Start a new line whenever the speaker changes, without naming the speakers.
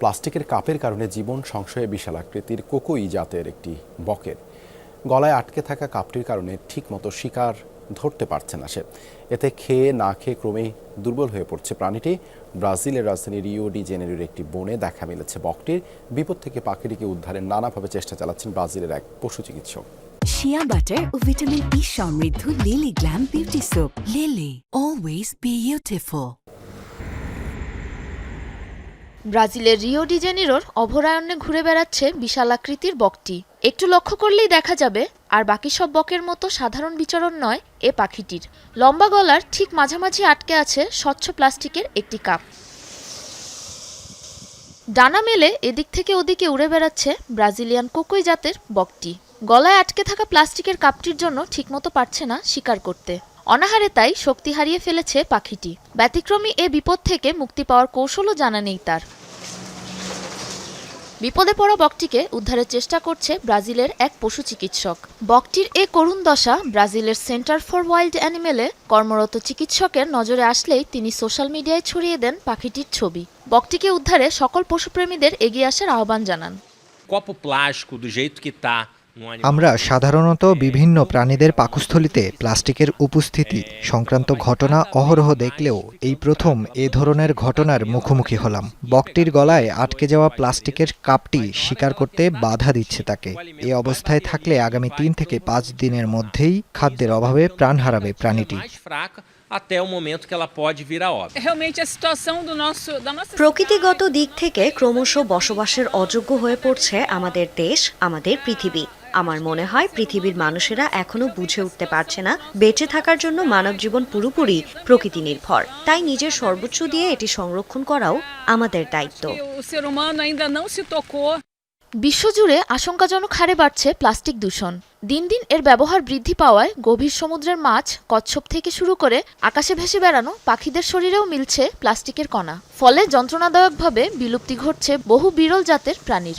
প্লাস্টিকের কাপের কারণে জীবন সংশয়ে বিশাল আকৃতির কোকোই জাতের একটি বকের। গলায় আটকে থাকা কাপটির কারণে ঠিকমতো শিকার ধরতে পারছে না সে। এতে খেয়ে না খেয়ে ক্রমেই দুর্বল হয়ে পড়ছে প্রাণীটি। ব্রাজিলের রাজধানী রিও ডি জেনেরির একটি বনে দেখা মিলেছে বকটির। বিপদ থেকে পাখিটিকে উদ্ধারের নানাভাবে চেষ্টা চালাচ্ছেন ব্রাজিলের এক পশু চিকিৎসক।
শিয়া বাটার ও ভিটামিন ই সমৃদ্ধ Lily glam beauty soap Lily always beautiful
ব্রাজিলের রিও ডিজেনিরোর অভয়ারণ্যে ঘুরে বেড়াচ্ছে বিশাল আকৃতির বকটি। একটু লক্ষ্য করলেই দেখা যাবে, আর বাকি সব বকের মতো সাধারণ বিচরণ নয় এ পাখিটির। লম্বা গলার ঠিক মাঝামাঝি আটকে আছে স্বচ্ছ প্লাস্টিকের একটি কাপ। ডানা মেলে এদিক থেকে ওদিকে উড়ে বেড়াচ্ছে ব্রাজিলিয়ান কোকই জাতের বকটি। গলায় আটকে থাকা প্লাস্টিকের কাপটির জন্য ঠিকমতো পারছে না শিকার করতে। অনাহারে তাই শক্তি হারিয়ে ফেলেছে পাখিটি। ব্যতিক্রমী এ বিপদ থেকে মুক্তি পাওয়ার কৌশলও জানা নেই তার। বিপদে পড়া বকটিকে উদ্ধারের চেষ্টা করছে ব্রাজিলের এক পশু চিকিৎসক। বকটির এ করুণ দশা ব্রাজিলের সেন্টার ফর ওয়াইল্ড অ্যানিমেলে কর্মরত চিকিৎসকের নজরে আসলেই তিনি সোশ্যাল মিডিয়ায় ছড়িয়ে দেন পাখিটির ছবি। বকটিকে উদ্ধারে সকল পশুপ্রেমীদের এগিয়ে আসার আহ্বান জানান.
আমরা সাধারণত বিভিন্ন প্রাণীদের পাকস্থলিতে প্লাস্টিকের উপস্থিতি সংক্রান্ত ঘটনা অহরহ দেখলেও এই প্রথম এ ধরনের ঘটনার মুখোমুখি হলাম। বকটির গলায় আটকে যাওয়া প্লাস্টিকের কাপটি শিকার করতে বাধা দিচ্ছে তাকে। এ অবস্থায় থাকলে আগামী তিন থেকে পাঁচ দিনের মধ্যেই খাদ্যের অভাবে প্রাণ হারাবে প্রাণীটি।
Até o momento que ela pode vir a óbito.
realmente a situação do nosso, da nossa
প্রকৃতিগত দিক থেকে ক্রমশ বসবাসের অযোগ্য হয়ে পড়ছে আমাদের দেশ আমাদের পৃথিবী। আমার মনে হয় পৃথিবীর মানুষেরা এখনও বুঝে উঠতে পারছে না বেঁচে থাকার জন্য মানব জীবন পুরোপুরি প্রকৃতি নির্ভর। তাই নিজের সর্বোচ্চ দিয়ে এটি সংরক্ষণ করাও আমাদের দায়িত্ব।
বিশ্বজুড়ে আশঙ্কাজনক হারে বাড়ছে প্লাস্টিক দূষণ। দিন দিন এর ব্যবহার বৃদ্ধি পাওয়ায় গভীর সমুদ্রের মাছ কচ্ছপ থেকে শুরু করে আকাশে ভেসে বেড়ানো পাখিদের শরীরেও মিলছে প্লাস্টিকের কণা। ফলে যন্ত্রণাদায়কভাবে বিলুপ্তি ঘটছে বহু বিরল জাতের প্রাণীর।